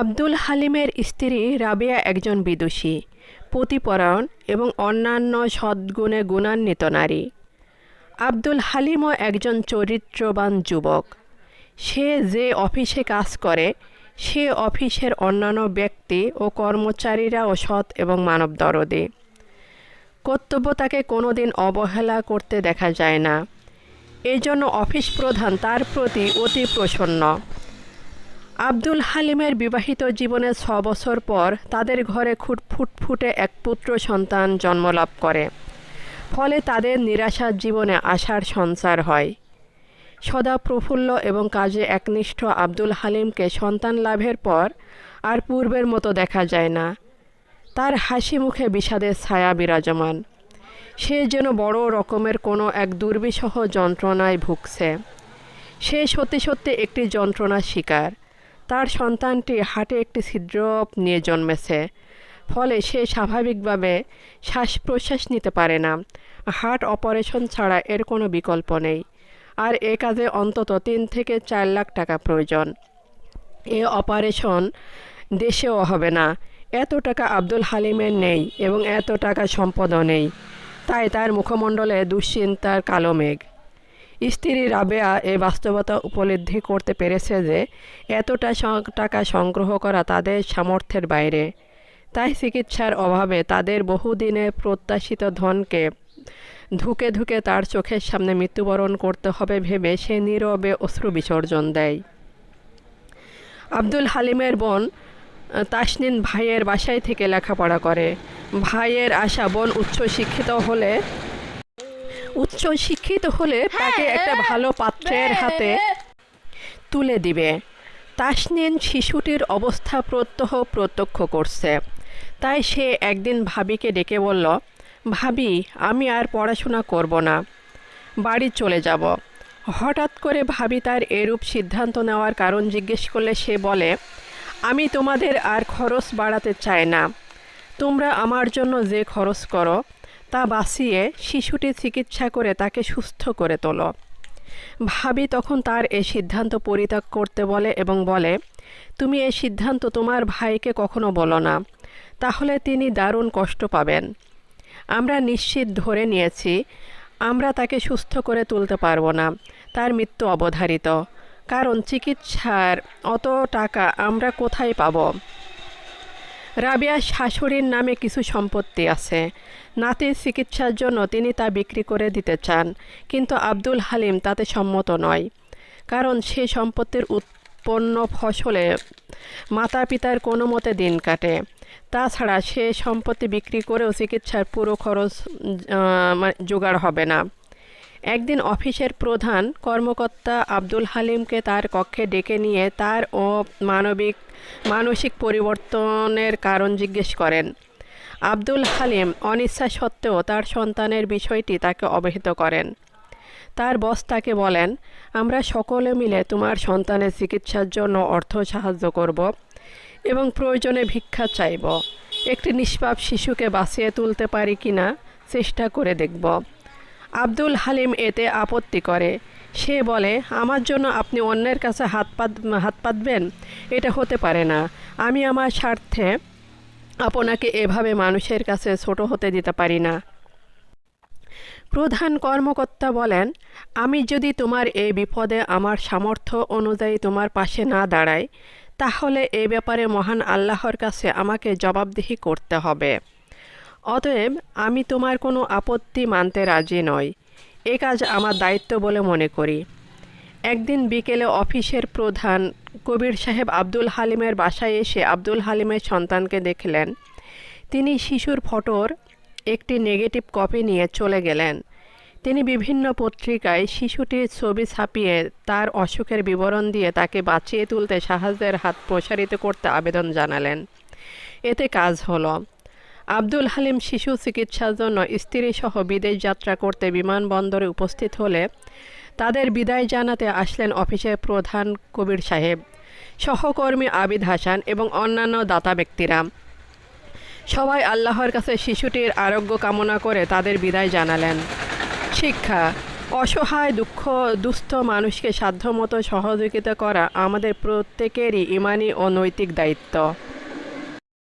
আব্দুল হালিমের স্ত্রী রাবেয়া একজন বিদুষী, পতিপরায়ণ এবং অন্যান্য সদ্গুণে গুণান্বিত নারী। আব্দুল হালিমও একজন চরিত্রবান যুবক। সে যে অফিসে কাজ করে, সে অফিসের অন্যান্য ব্যক্তি ও কর্মচারীরাও সৎ এবং মানবদরদী। কর্তব্য তাকে কোনোদিন অবহেলা করতে দেখা যায় না। এই জন্য অফিস প্রধান তার প্রতি অতি প্রসন্ন। আব্দুল হালিমের বিবাহিত জীবনে ছ বছর পর তাদের ঘরে খুট ফুটফুটে এক পুত্র সন্তান জন্মলাভ করে। ফলে তাদের নিরাশার জীবনে আশার সঞ্চার হয়। সদা প্রফুল্ল এবং কাজে একনিষ্ঠ আব্দুল হালিমকে সন্তান লাভের পর আর পূর্বের মতো দেখা যায় না। তার হাসি মুখে বিষাদের ছায়া বিরাজমান। সে যেন বড় রকমের কোনো এক দুর্বিষহ যন্ত্রণায় ভুগছে। সে সত্যি সত্যি একটি যন্ত্রণার শিকার। তার সন্তানটি হাটে একটি ছিদ্র নিয়ে জন্মেছে। ফলে সে স্বাভাবিকভাবে শ্বাস প্রশ্বাস নিতে পারে না। হার্ট অপারেশন ছাড়া এর কোনো বিকল্প নেই। আর এ কাজে অন্তত তিন থেকে চার লাখ টাকা প্রয়োজন। এ অপারেশন দেশেও হবে না। এত টাকা আব্দুল হালিমের নেই এবং এত টাকা সম্পদও নেই। তাই তার মুখমণ্ডলে দুশ্চিন্তার কালো মেঘ। স্ত্রী রাবেয়া এই বাস্তবতা উপলব্ধি করতে পেরেছে যে, এতটা টাকা সংগ্রহ করা তাদের সামর্থ্যের বাইরে। তাই চিকিৎসার অভাবে তাদের বহুদিনের প্রত্যাশিত ধনকে ধুকে ধুকে তার চোখের সামনে মৃত্যুবরণ করতে হবে ভেবে সে নীরবে অশ্রু বিসর্জন দেয়। আব্দুল হালিমের বোন তাসনিন ভাইয়ের বাসায় থেকে লেখাপড়া করে। ভাইয়ের আশা বোন উচ্চ শিক্ষিত হলে উচ্চ শিক্ষিত হলে তাকে একটা ভালো পাত্রের হাতে তুলে দিবে। তাসনিন শিশুটির অবস্থা প্রত্যহ প্রত্যক্ষ করছে। তাই সে একদিন ভাবিকে ডেকে বলল ভাবি আমি আর পড়াশোনা করব না। বাড়ি চলে যাব। হঠাৎ করে ভাবি তার এরূপ সিদ্ধান্ত নেওয়ার কারণ জিজ্ঞেস করলে সে বলে আমি তোমাদের আর খরচ বাড়াতে চাই না। তোমরা আমার জন্য যে খরচ করো তা বাঁচিয়ে শিশুটি চিকিৎসা করে তাকে সুস্থ করে তোলো। ভাবি তখন তার এই সিদ্ধান্ত পরিত্যাগ করতে বলে এবং বলে, তুমি এই সিদ্ধান্ত তোমার ভাইকে কখনো বলো না, তাহলে তিনি দারুণ কষ্ট পাবেন। আমরা নিশ্চিত ধরে নিয়েছি, আমরা তাকে সুস্থ করে তুলতে পারব না, তার মৃত্যু অবধারিত। কারণ চিকিৎসার অত টাকা আমরা কোথায় পাবো? রাবিয়ার শাশুড়ির নামে কিছু সম্পত্তি আছে। নাতির চিকিৎসার জন্য তিনি তা বিক্রি করে দিতে চান, কিন্তু আব্দুল হালিম তাতে সম্মত নয়। কারণ সে সম্পত্তির উৎপন্ন ফসলে মাতা পিতার কোনো মতে দিন কাটে। তাছাড়া সে সম্পত্তি বিক্রি করেও চিকিৎসার পুরো খরচ মানে জোগাড় হবে না। একদিন অফিসের প্রধান কর্মকর্তা আব্দুল হালিমকে তার কক্ষে ডেকে নিয়ে তার ও মানবিক, মানসিক পরিবর্তনের কারণ জিজ্ঞেস করেন। আব্দুল হালিম অনিচ্ছা সত্ত্বেও তার সন্তানের বিষয়টি তাকে অবহিত করেন। তার বস তাকে বলেন, আমরা সকলে মিলে তোমার সন্তানের চিকিৎসার জন্য অর্থ সাহায্য করব এবং প্রয়োজনে ভিক্ষা চাইব। একটি নিষ্পাপ শিশুকে বাঁচিয়ে তুলতে পারি কিনা, চেষ্টা করে দেখব। আব্দুল হালিম এতে আপত্তি করে। সে বলে, আমার জন্য আপনি অন্যের কাছে হাত পাত, হাত পাতবেন? এটা হতে পারে না। আমি আমার স্বার্থে আপনাকে এভাবে মানুষের কাছে ছোট হতে দিতে পারি না। প্রধান কর্মকর্তা বলেন, আমি যদি তোমার এই বিপদে আমার সামর্থ্য অনুযায়ী তোমার পাশে না দাঁড়াই, তাহলে এই ব্যাপারে মহান আল্লাহর কাছে আমাকে জবাবদিহি করতে হবে। অতএব আমি তোমার কোনো আপত্তি মানতে রাজি নই। এ কাজ আমার দায়িত্ব বলে মনে করি। একদিন বিকেলে অফিসের প্রধান কবির সাহেব আব্দুল হালিমের বাসায় এসে আব্দুল হালিমের সন্তানকে দেখলেন। তিনি শিশুর ফটোর একটি নেগেটিভ কপি নিয়ে চলে গেলেন। তিনি বিভিন্ন পত্রিকায় শিশুটির ছবি ছাপিয়ে তার অসুখের বিবরণ দিয়ে তাকে বাঁচিয়ে তুলতে সাহায্যের হাত প্রসারিত করতে আবেদন জানালেন। এতে কাজ হলো। আব্দুল হালিম শিশু চিকিৎসার জন্য স্ত্রীসহ বিদেশ যাত্রা করতে বিমানবন্দরে উপস্থিত হলে তাদের বিদায় জানাতে আসলেন অফিসের প্রধান কবির সাহেব, সহকর্মী আবিদ হাসান এবং অন্যান্য দাতা ব্যক্তিরা। সবাই আল্লাহর কাছে শিশুটির আরোগ্য কামনা করে তাদের বিদায় জানালেন। শিক্ষা, অসহায়, দুঃখ, দুস্থ মানুষকে সাধ্যমতো সহযোগিতা করা আমাদের প্রত্যেকেরই ইমানি ও নৈতিক দায়িত্ব।